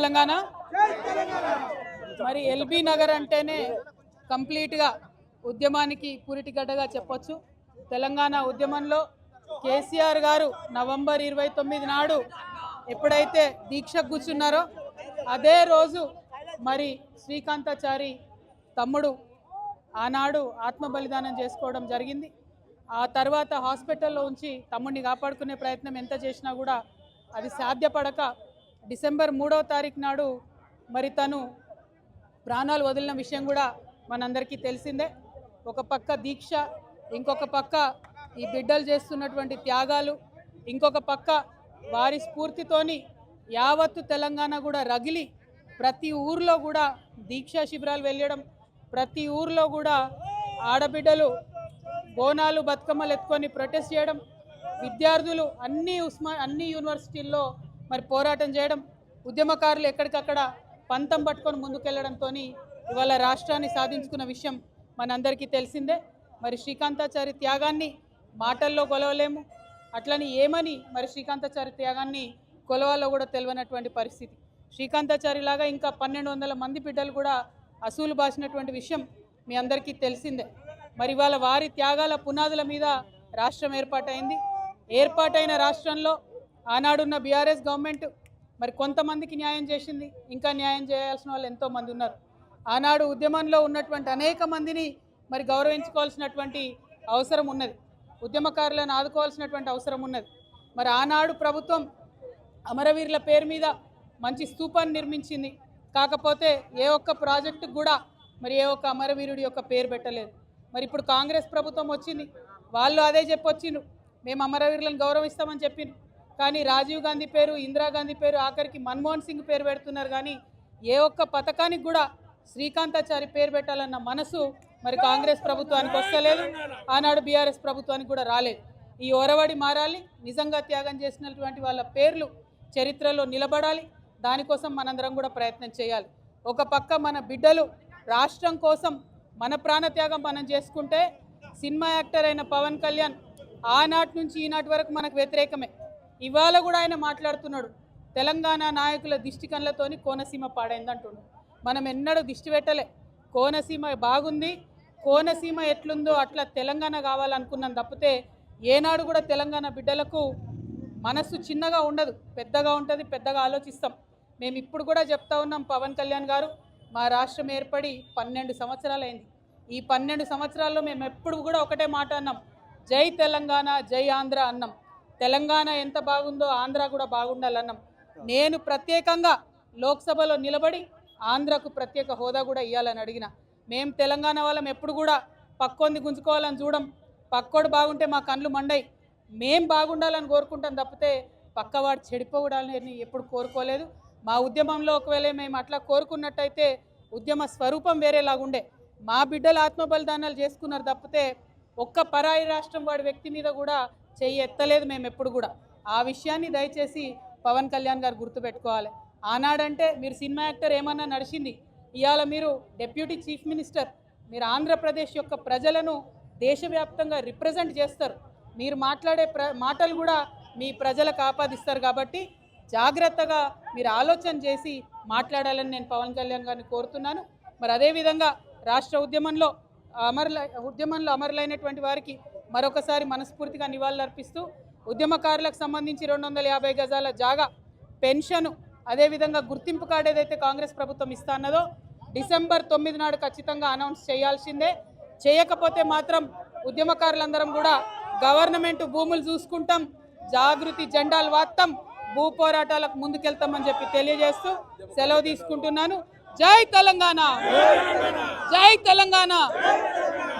తెలంగాణ? మరి ఎల్బీ నగర్ అంటేనే కంప్లీట్గా ఉద్యమానికి పురిటిగడ్డగా చెప్పొచ్చు. తెలంగాణ ఉద్యమంలో కేసీఆర్ గారు నవంబర్ ఇరవై తొమ్మిది నాడు ఎప్పుడైతే దీక్ష కూర్చున్నారో అదే రోజు మరి శ్రీకాంతాచారి తమ్ముడు ఆనాడు ఆత్మ బలిదానం చేసుకోవడం జరిగింది. ఆ తర్వాత హాస్పిటల్లో ఉంచి తమ్ముడిని కాపాడుకునే ప్రయత్నం ఎంత చేసినా కూడా అది సాధ్యపడక డిసెంబర్ మూడవ తారీఖు నాడు మరి తను ప్రాణాలు వదిలిన విషయం కూడా మనందరికీ తెలిసిందే. ఒక పక్క దీక్ష ఇంకొక పక్క ఈ బిడ్డలు చేస్తున్నటువంటి త్యాగాలు ఇంకొక పక్క వారి స్ఫూర్తితోని యావత్తు తెలంగాణ కూడా రగిలి ప్రతి ఊర్లో కూడా దీక్షా శిబిరాలు వెళ్ళడం ప్రతి ఊర్లో కూడా ఆడబిడ్డలు బోనాలు బతుకమ్మలు ఎత్తుకొని ప్రొటెస్ట్ చేయడం విద్యార్థులు అన్ని ఉస్మా అన్ని యూనివర్సిటీల్లో మరి పోరాటం చేయడం ఉద్యమకారులు ఎక్కడికక్కడ పంతం పట్టుకొని ముందుకెళ్ళడంతో ఇవాళ రాష్ట్రాన్ని సాధించుకున్న విషయం మనందరికీ తెలిసిందే. మరి శ్రీకాంతాచారి త్యాగాన్ని మాటల్లో కొలవలేము. అట్లని ఏమని మరి శ్రీకాంతాచారి త్యాగాన్ని కొలవాలో కూడా తెలియనటువంటి పరిస్థితి. శ్రీకాంతాచారి లాగా ఇంకా పన్నెండు వందల మంది బిడ్డలు కూడా అసూలు బాసినటువంటి విషయం మీ అందరికీ తెలిసిందే. మరి ఇవాళ వారి త్యాగాల పునాదుల మీద రాష్ట్రం ఏర్పాటైంది. ఏర్పాటైన రాష్ట్రంలో ఆనాడున్న బీఆర్ఎస్ గవర్నమెంట్ మరి కొంతమందికి న్యాయం చేసింది ఇంకా న్యాయం చేయాల్సిన వాళ్ళు ఎంతోమంది ఉన్నారు. ఆనాడు ఉద్యమంలో ఉన్నటువంటి అనేక మందిని మరి గౌరవించుకోవాల్సినటువంటి అవసరం ఉన్నది. ఉద్యమకారులను ఆదుకోవాల్సినటువంటి అవసరం ఉన్నది. మరి ఆనాడు ప్రభుత్వం అమరవీరుల పేరు మీద మంచి స్తూపాన్ని నిర్మించింది. కాకపోతే ఏ ఒక్క ప్రాజెక్టుకు కూడా మరి ఏ ఒక్క అమరవీరుడి యొక్క పేరు పెట్టలేదు. మరి ఇప్పుడు కాంగ్రెస్ ప్రభుత్వం వచ్చింది. వాళ్ళు అదే చెప్పొచ్చిండు మేము అమరవీరులను గౌరవిస్తామని చెప్పిండ్రు కానీ రాజీవ్ గాంధీ పేరు ఇందిరాగాంధీ పేరు ఆఖరికి మన్మోహన్ సింగ్ పేరు పెడుతున్నారు కానీ ఏ ఒక్క పథకానికి కూడా శ్రీకాంతాచారి పేరు పెట్టాలన్న మనసు మరి కాంగ్రెస్ ప్రభుత్వానికి వస్తలేదు. ఆనాడు బీఆర్ఎస్ ప్రభుత్వానికి కూడా రాలేదు. ఈ ఒరవడి మారాలి నిజంగా త్యాగం చేసినటువంటి వాళ్ళ పేర్లు చరిత్రలో నిలబడాలి. దానికోసం మనందరం కూడా ప్రయత్నం చేయాలి. ఒక పక్క మన బిడ్డలు రాష్ట్రం కోసం మన ప్రాణత్యాగం మనం చేసుకుంటే సినిమా యాక్టర్ అయిన పవన్ కళ్యాణ్ ఆనాటి నుంచి ఈనాటి వరకు మనకు వ్యతిరేకమే. ఇవాళ కూడా ఆయన మాట్లాడుతున్నాడు. తెలంగాణ నాయకుల దిష్టి కళ్ళతోని కోనసీమ పాడైంది మనం ఎన్నడూ దిష్టి పెట్టలే. కోనసీమ బాగుంది. కోనసీమ ఎట్లుందో అట్లా తెలంగాణ కావాలనుకున్నాం తప్పితే ఏనాడు కూడా తెలంగాణ బిడ్డలకు మనస్సు చిన్నగా ఉండదు. పెద్దగా ఉంటుంది పెద్దగా ఆలోచిస్తాం. మేము ఇప్పుడు కూడా చెప్తా ఉన్నాం పవన్ కళ్యాణ్ గారు మా రాష్ట్రం ఏర్పడి పన్నెండు సంవత్సరాలైంది. ఈ పన్నెండు సంవత్సరాల్లో మేము ఎప్పుడు కూడా ఒకటే మాట అన్నాం. జై తెలంగాణ జై ఆంధ్ర అన్నాం. తెలంగాణ ఎంత బాగుందో ఆంధ్ర కూడా బాగుండాలన్నాం. నేను ప్రత్యేకంగా లోక్సభలో నిలబడి ఆంధ్రకు ప్రత్యేక హోదా కూడా ఇవ్వాలని అడిగిన. మేము తెలంగాణ వాళ్ళం ఎప్పుడు కూడా పక్కోంది గుంజుకోవాలని చూడం. పక్కోడు బాగుంటే మా కళ్ళు మండయి మేం బాగుండాలని కోరుకుంటాం తప్పితే పక్కవాడు చెడిపోవడాలని ఎప్పుడు కోరుకోలేదు. మా ఉద్యమంలో ఒకవేళ మేము అట్లా కోరుకున్నట్టయితే ఉద్యమ స్వరూపం వేరేలాగుండే మా బిడ్డలు ఆత్మబలిదానాలు చేసుకున్నారు తప్పితే ఒక్క పరాయి రాష్ట్రం వాడి వ్యక్తి మీద కూడా చెయ్యి ఎత్తలేదు మేము ఎప్పుడు కూడా. ఆ విషయాన్ని దయచేసి పవన్ కళ్యాణ్ గారు గుర్తుపెట్టుకోవాలి. ఆనాడంటే మీరు సినిమా యాక్టర్ ఏమన్నా నడిచింది. ఇవాళ మీరు డెప్యూటీ చీఫ్ మినిస్టర్ మీరు ఆంధ్రప్రదేశ్ యొక్క ప్రజలను దేశవ్యాప్తంగా రిప్రజెంట్ చేస్తారు. మీరు మాట్లాడే ప్ర మాటలు కూడా మీ ప్రజలకు ఆపాదిస్తారు కాబట్టి జాగ్రత్తగా మీరు ఆలోచన చేసి మాట్లాడాలని నేను పవన్ కళ్యాణ్ గారిని కోరుతున్నాను. మరి అదేవిధంగా రాష్ట్ర ఉద్యమంలో అమరుల ఉద్యమంలో అమరులైనటువంటి వారికి మరొకసారి మనస్ఫూర్తిగా నివాళులర్పిస్తూ ఉద్యమకారులకు సంబంధించి రెండు వందల యాభై గజాల జాగా పెన్షను అదేవిధంగా గుర్తింపు కార్డు ఏదైతే కాంగ్రెస్ ప్రభుత్వం ఇస్తా అన్నదో డిసెంబర్ తొమ్మిది నాడు ఖచ్చితంగా అనౌన్స్ చేయాల్సిందే. చేయకపోతే మాత్రం ఉద్యమకారులందరం కూడా గవర్నమెంట్ భూములు చూసుకుంటాం జాగృతి జెండాలు వాత్తం భూ పోరాటాలకు ముందుకెళ్తామని చెప్పి తెలియజేస్తూ సెలవు తీసుకుంటున్నాను. జై తెలంగాణ! జై తెలంగాణ!